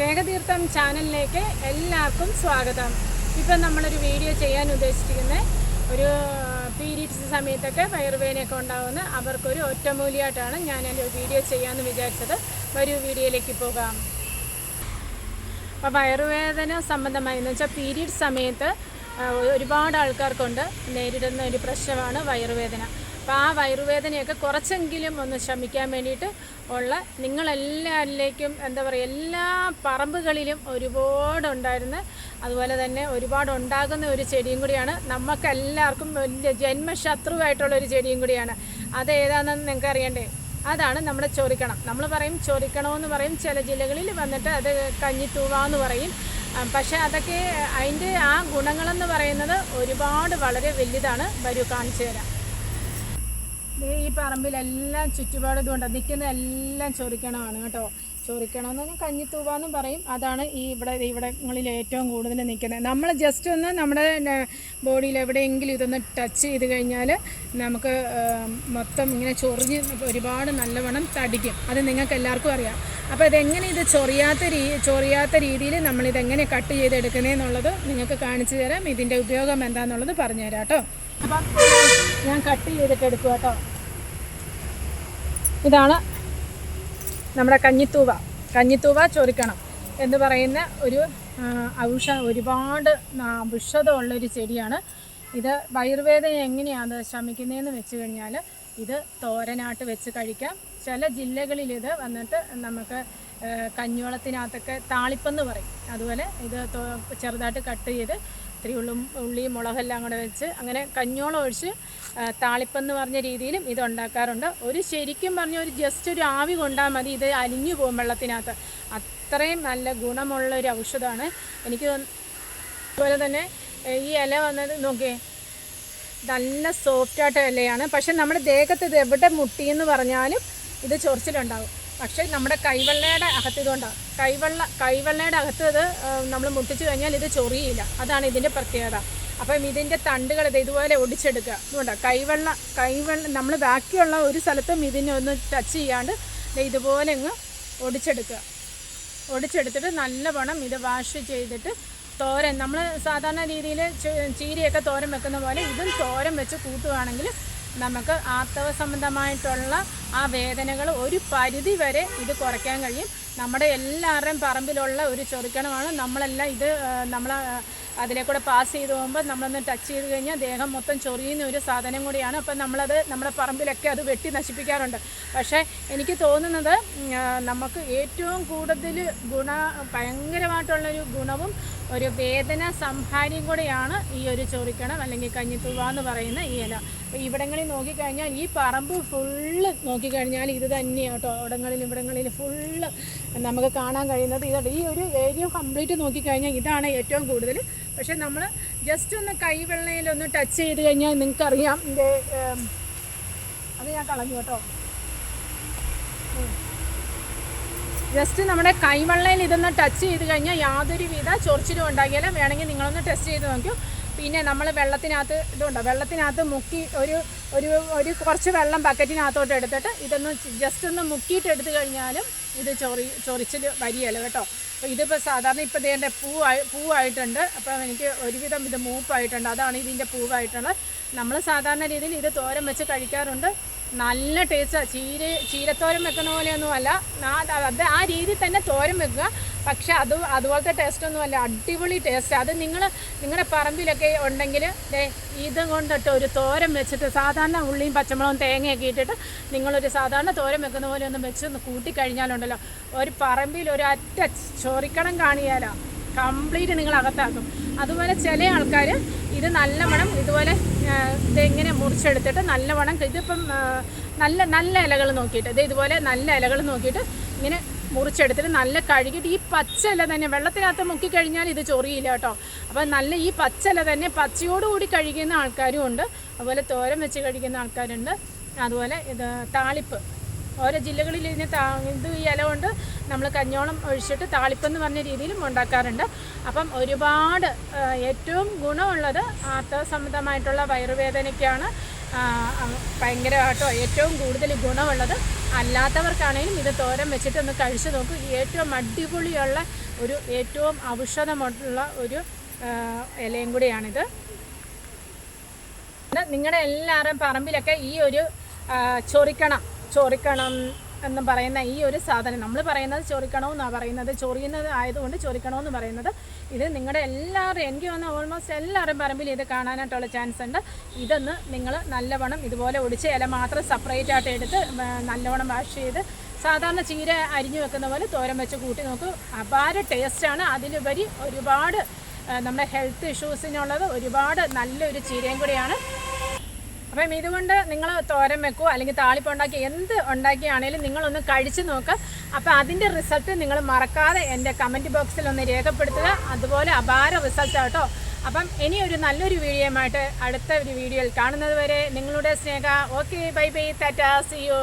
സ്നേഹതീർത്ഥം ചാനലിലേക്ക് എല്ലാവർക്കും സ്വാഗതം. ഇപ്പം നമ്മളൊരു വീഡിയോ ചെയ്യാൻ ഉദ്ദേശിച്ചിരിക്കുന്നത് ഒരു പീരീഡ്സ് സമയത്തൊക്കെ വയറുവേനയൊക്കെ ഉണ്ടാകുന്ന അവർക്കൊരു ഒറ്റമൂലിയായിട്ടാണ് ഞാൻ എന്റെ വീഡിയോ ചെയ്യാമെന്ന് വിചാരിച്ചത്. ഒരു വീഡിയോയിലേക്ക് പോകാം. അപ്പോൾ വയറുവേദന സംബന്ധമായി എന്ന് വെച്ചാൽ പീരീഡ് സമയത്ത് ഒരുപാട് ആൾക്കാർക്കുണ്ട്. നേരിടുന്ന ഒരു പ്രശ്നമാണ് വയറുവേദന. അപ്പോൾ ആ വയറുവേദനയൊക്കെ കുറച്ചെങ്കിലും ഒന്ന് ശമിക്കാൻ വേണ്ടിയിട്ട് ഉള്ള നിങ്ങളെല്ലാവരിലേക്കും എന്താ പറയുക എല്ലാ പറമ്പുകളിലും ഒരുപാടുണ്ടായിരുന്ന. അതുപോലെ തന്നെ ഒരുപാട് ഉണ്ടാകുന്ന ഒരു ചെടിയും കൂടിയാണ്. നമുക്കെല്ലാവർക്കും വലിയ ജന്മശത്രുവായിട്ടുള്ള ഒരു ചെടിയും കൂടിയാണ്. അത് ഏതാണെന്ന് നിങ്ങൾക്ക് അറിയണ്ടേ? അതാണ് നമ്മുടെ ചൊറിക്കണം. നമ്മൾ പറയും ചൊറിക്കണമെന്ന് പറയും. ചില ജില്ലകളിൽ വന്നിട്ട് അത് കഞ്ഞിത്തൂവാന്ന് പറയും. പക്ഷെ അതൊക്കെ അതിന്റെ ആ ഗുണങ്ങളെന്ന് പറയുന്നത് ഒരുപാട് വളരെ വലുതാണ്. വരൂ കാണിച്ചു തരാം. ഈ പറമ്പിലെല്ലാം ചുറ്റുപാട് ഇതുകൊണ്ട് നിൽക്കുന്ന എല്ലാം ചൊറിക്കണമാണ് കേട്ടോ. ചൊറിക്കണമെന്ന് കഞ്ഞിത്തൂവാന്നും പറയും. അതാണ് ഈ ഇവിടെ ഇവിടങ്ങളിൽ ഏറ്റവും കൂടുതൽ നിൽക്കുന്നത്. നമ്മൾ ജസ്റ്റ് ഒന്ന് നമ്മുടെ ബോഡിയിൽ എവിടെയെങ്കിലും ഇതൊന്ന് ടച്ച് ചെയ്ത് കഴിഞ്ഞാൽ നമുക്ക് മൊത്തം ഇങ്ങനെ ചൊറിഞ്ഞ് ഒരുപാട് നല്ലവണ്ണം തടിക്കും. അത് നിങ്ങൾക്ക് എല്ലാവർക്കും അറിയാം. അപ്പോൾ ഇതെങ്ങനെ ഇത് ചൊറിയാത്ത രീ ചൊറിയാത്ത രീതിയിൽ നമ്മളിതെങ്ങനെ കട്ട് ചെയ്തെടുക്കുന്നതെന്നുള്ളത് നിങ്ങൾക്ക് കാണിച്ചു തരാം. ഇതിന്റെ ഉപയോഗം എന്താണെന്നുള്ളത് പറഞ്ഞു തരാം കേട്ടോ. അപ്പം ഞാൻ കട്ട് ചെയ്തിട്ട് എടുക്കുക കേട്ടോ. ഇതാണ് നമ്മുടെ കഞ്ഞിത്തൂവ. കഞ്ഞിത്തൂവ ചൊറിക്കണം എന്ന് പറയുന്ന ഒരു ഔഷ ഒരുപാട് ഔഷധമുള്ളൊരു ചെടിയാണ്. ഇത് വയറുവേദന എങ്ങനെയാണ് ശമിക്കുന്നതെന്ന് വെച്ച് കഴിഞ്ഞാൽ ഇത് തോരനായിട്ട് വെച്ച് കഴിക്കാം. ചില ജില്ലകളിൽ ഇത് വന്നിട്ട് നമുക്ക് ആ, കഞ്ഞിവെള്ളത്തിനകത്തൊക്കെ താളിപ്പെന്ന് പറയും. അതുപോലെ ഇത് ചെറുതായിട്ട് കട്ട് ചെയ്ത് ഇത്തിരി ഉള്ളും ഉള്ളിയും മുളകെല്ലാം കൂടെ വെച്ച് അങ്ങനെ കഞ്ഞോളം ഒഴിച്ച് താളിപ്പെന്ന് പറഞ്ഞ രീതിയിലും ഇത് ഉണ്ടാക്കാറുണ്ട്. ഒരു ശരിക്കും പറഞ്ഞ ഒരു ജസ്റ്റ് ഒരു ആവി കൊണ്ടാൽ മതി ഇത് അലിഞ്ഞു പോകും വെള്ളത്തിനകത്ത്. അത്രയും നല്ല ഗുണമുള്ള ഒരു ഔഷധമാണ് എനിക്ക് അതുപോലെ തന്നെ ഈ ഇല വന്നത് നോക്കിയേ നല്ല സോഫ്റ്റായിട്ട് ഇലയാണ്. പക്ഷെ നമ്മുടെ ദേഹത്ത് ഇത് എവിടെ മുട്ടിയെന്ന് പറഞ്ഞാലും ഇത് ചൊറിച്ചിലുണ്ടാകും പക്ഷേ നമ്മുടെ കൈവെള്ളയുടെ അകത്ത് ഇതുകൊണ്ടാണ് കൈവെള്ള കൈവെള്ളയുടെ അകത്ത് ഇത് നമ്മൾ മുട്ടിച്ചു കഴിഞ്ഞാൽ ഇത് ചൊറിയില്ല. അതാണ് ഇതിന്റെ പ്രത്യേകത. അപ്പം ഇതിന്റെ തണ്ടുകൾ ഇത് ഇതുപോലെ ഒടിച്ചെടുക്കുക. അതുകൊണ്ട് കൈവെള്ള കൈവെള്ള നമ്മൾ ബാക്കിയുള്ള ഒരു സ്ഥലത്തും ഇതിനെ ഒന്ന് ടച്ച് ചെയ്യാണ്ട് ഇതുപോലെ അങ്ങ് ഒടിച്ചെടുക്കുക. ഒടിച്ചെടുത്തിട്ട് നല്ലവണ്ണം ഇത് വാഷ് ചെയ്തിട്ട് തോരൻ നമ്മൾ സാധാരണ രീതിയിൽ ചീരയൊക്കെ തോരൻ വെക്കുന്ന പോലെ ഇതും തോരൻ വെച്ച് കൂട്ടുകയാണെങ്കിൽ നമുക്ക് ആർത്തവ സംബന്ധമായിട്ടുള്ള ആ വേദനകൾ ഒരു പരിധി വരെ ഇത് കുറയ്ക്കാൻ കഴിയും. നമ്മുടെ എല്ലാവരുടെയും പറമ്പിലുള്ള ഒരു ചൊറിക്കണമാണ് നമ്മളെല്ലാം ഇത് നമ്മൾ അതിലെ കൂടെ പാസ് ചെയ്ത് പോകുമ്പോൾ നമ്മളൊന്ന് ടച്ച് ചെയ്ത് കഴിഞ്ഞാൽ ദേഹം മൊത്തം ചൊറിയുന്ന ഒരു സാധനം കൂടിയാണ്. അപ്പം നമ്മളത് നമ്മുടെ പറമ്പിലൊക്കെ അത് വെട്ടി നശിപ്പിക്കാറുണ്ട്. പക്ഷേ എനിക്ക് തോന്നുന്നത് നമുക്ക് ഏറ്റവും കൂടുതൽ ഗുണ ഭയങ്കരമായിട്ടുള്ളൊരു ഗുണവും ഒരു വേദന സംഹാരിയും കൂടെയാണ് ഈ ഒരു ചൊറിക്കണം അല്ലെങ്കിൽ കഞ്ഞിത്തുവ എന്ന് പറയുന്ന ഈ ഇല. ഇവിടങ്ങളിൽ നോക്കിക്കഴിഞ്ഞാൽ ഈ പറമ്പ് ഫുള്ള് നോക്കിക്കഴിഞ്ഞാൽ ഇത് തന്നെയാണ് കേട്ടോ. അവിടങ്ങളിൽ ഇവിടങ്ങളിൽ ഫുള്ള് നമുക്ക് കാണാൻ കഴിയുന്നത്. ഇതാണ് ഈ ഒരു ഏരിയ കംപ്ലീറ്റ് നോക്കിക്കഴിഞ്ഞാൽ ഇതാണ് ഏറ്റവും കൂടുതൽ. പക്ഷേ നമ്മൾ ജസ്റ്റ് ഒന്ന് കൈവെള്ളയിലൊന്ന് ടച്ച് ചെയ്ത് കഴിഞ്ഞാൽ നിങ്ങൾക്കറിയാം ഇതിന്റെ അത് ഞാൻ കളഞ്ഞു കേട്ടോ. ജസ്റ്റ് നമ്മുടെ കൈവെള്ളയിൽ ഇതൊന്ന് ടച്ച് ചെയ്ത് കഴിഞ്ഞാൽ യാതൊരുവിധ ചൊറിച്ചിലും ഉണ്ടാകിയാലും വേണമെങ്കിൽ നിങ്ങളൊന്ന് ടെസ്റ്റ് ചെയ്ത് നോക്കൂ. പിന്നെ നമ്മൾ വെള്ളത്തിനകത്ത് ഇതുണ്ടോ? വെള്ളത്തിനകത്ത് മുക്കി ഒരു ഒരു ഒരു കുറച്ച് വെള്ളം ബക്കറ്റിനകത്തോട്ട് എടുത്തിട്ട് ഇതൊന്ന് ജസ്റ്റ് ഒന്ന് മുക്കിയിട്ട് എടുത്തു കഴിഞ്ഞാലും ഇത് ചൊറി ചൊറിച്ചിൽ വരികയല്ല കേട്ടോ. അപ്പോൾ ഇതിപ്പോൾ സാധാരണ ഇപ്പോൾ ഇതിന്റെ പൂവായി പൂവായിട്ടുണ്ട്. അപ്പോൾ എനിക്ക് ഒരുവിധം ഇത് മൂപ്പായിട്ടുണ്ട്. അതാണ് ഇതിന്റെ പൂവായിട്ടുള്ളത്. നമ്മൾ സാധാരണ രീതിയിൽ ഇത് തോരൻ വെച്ച് കഴിക്കാറുണ്ട്. നല്ല ടേസ്റ്റാണ് ചീര ചീരത്തോരൻ വെക്കുന്ന പോലെയൊന്നുമല്ല. അത് ആ രീതിയിൽ തന്നെ തോരം വെക്കുക. പക്ഷെ അത് അതുപോലത്തെ ടേസ്റ്റ് അല്ല. അടിപൊളി ടേസ്റ്റ് അത് നിങ്ങൾ നിങ്ങളുടെ പറമ്പിലൊക്കെ ഉണ്ടെങ്കിൽ ഇതും കൊണ്ടിട്ട് ഒരു തോരൻ വെച്ചിട്ട് സാധാരണ ഉള്ളിയും പച്ചമുളകും തേങ്ങയൊക്കെ ഇട്ടിട്ട് നിങ്ങളൊരു സാധാരണ തോരൻ വെക്കുന്ന പോലെ ഒന്ന് വെച്ച് ഒന്ന് കൂട്ടിക്കഴിഞ്ഞാലുണ്ടല്ലോ. ഒരു പറമ്പിൽ ഒരു അറ്റ ചോറിക്കണം കാണിയാലോ. കംപ്ലീറ്റ് നിങ്ങൾ അകത്താക്കും. അതുപോലെ ചില ആൾക്കാർ ഇത് നല്ലവണ്ണം ഇതുപോലെ ഇതെങ്ങനെ മുറിച്ചെടുത്തിട്ട് നല്ലവണ്ണം ഇതിപ്പം നല്ല നല്ല ഇലകൾ നോക്കിയിട്ട് ഇത് ഇതുപോലെ നല്ല ഇലകൾ നോക്കിയിട്ട് ഇങ്ങനെ മുറിച്ചെടുത്തിട്ട് നല്ല കഴുകിയിട്ട് ഈ പച്ചല തന്നെ വെള്ളത്തിനകത്ത് മുക്കിക്കഴിഞ്ഞാൽ ഇത് ചൊറിയില്ല കേട്ടോ. അപ്പോൾ നല്ല ഈ പച്ചല തന്നെ പച്ചയോടുകൂടി കഴിക്കുന്ന ആൾക്കാരും ഉണ്ട്. അതുപോലെ തോരം വെച്ച് കഴിക്കുന്ന ആൾക്കാരുണ്ട്. അതുപോലെ ഇത് താളിപ്പ്. ഓരോ ജില്ലകളിൽ ഇതിന് താ ഇത് ഈ ഇല കൊണ്ട് നമ്മൾ കഞ്ഞോളം ഒഴിച്ചിട്ട് താളിപ്പെന്ന് പറഞ്ഞ രീതിയിലും ഉണ്ടാക്കാറുണ്ട്. അപ്പം ഒരുപാട് ഏറ്റവും ഗുണമുള്ളത് ആർത്തവ സംബന്ധമായിട്ടുള്ള വയറുവേദനയ്ക്കാണ് ഭയങ്കരമായിട്ടോ ഏറ്റവും കൂടുതൽ ഗുണമുള്ളത്. അല്ലാത്തവർക്കാണെങ്കിലും ഇത് തോരൻ വെച്ചിട്ട് ഒന്ന് കഴിച്ച് നോക്കൂ. ഏറ്റവും അടിപൊളിയുള്ള ഒരു ഏറ്റവും ഔഷധമുള്ള ഒരു ഇലയും കൂടിയാണിത്. നിങ്ങളുടെ എല്ലാവരും പറമ്പിലൊക്കെ ഈ ഒരു ചൊറിക്കണം. ചൊറിക്കണം. എന്ന് പറയുന്ന ഈ ഒരു സാധനം. നമ്മൾ പറയുന്നത് ചൊറിക്കണമെന്നാണ് പറയുന്നത്. ചൊറിയുന്നത് ആയതുകൊണ്ട് ചൊറിക്കണമെന്ന് പറയുന്നത്. ഇത് നിങ്ങളുടെ എല്ലാവരും എനിക്ക് വന്ന ഓൾമോസ്റ്റ് എല്ലാവരും പറമ്പിൽ ഇത് കാണാനായിട്ടുള്ള ചാൻസ് ഉണ്ട്. ഇതൊന്ന് നിങ്ങൾ നല്ലവണ്ണം ഇതുപോലെ ഒടിച്ച് ഇല മാത്രം സെപ്പറേറ്റ് ആയിട്ട് എടുത്ത് നല്ലവണ്ണം വാഷ് ചെയ്ത് സാധാരണ ചീര അരിഞ്ഞു വെക്കുന്ന പോലെ തോരം വെച്ച് കൂട്ടി നമുക്ക് അപാര ടേസ്റ്റാണ് അതിലുപരി ഒരുപാട് നമ്മുടെ ഹെൽത്ത് ഇഷ്യൂസിനുള്ളത് ഒരുപാട് നല്ലൊരു ചീരയും കൂടിയാണ്. അപ്പം ഇതുകൊണ്ട് നിങ്ങൾ തോരൻ വെക്കുക അല്ലെങ്കിൽ താളിപ്പ് ഉണ്ടാക്കി എന്ത് ഉണ്ടാക്കിയാണേലും നിങ്ങളൊന്ന് കഴിച്ച് നോക്കുക അപ്പോൾ അതിന്റെ റിസൾട്ട് നിങ്ങൾ മറക്കാതെ എന്റെ കമന്റ് ബോക്സിൽ ഒന്ന് രേഖപ്പെടുത്തുക. അതുപോലെ അപാര റിസൾട്ട് കേട്ടോ അപ്പം ഇനി ഒരു നല്ലൊരു വീഡിയോയുമായിട്ട് അടുത്ത ഒരു വീഡിയോയിൽ കാണുന്നത് വരെ നിങ്ങളുടെ സ്നേഹ. ഓക്കെ ബൈ ബൈ ടാറ്റാ സി യു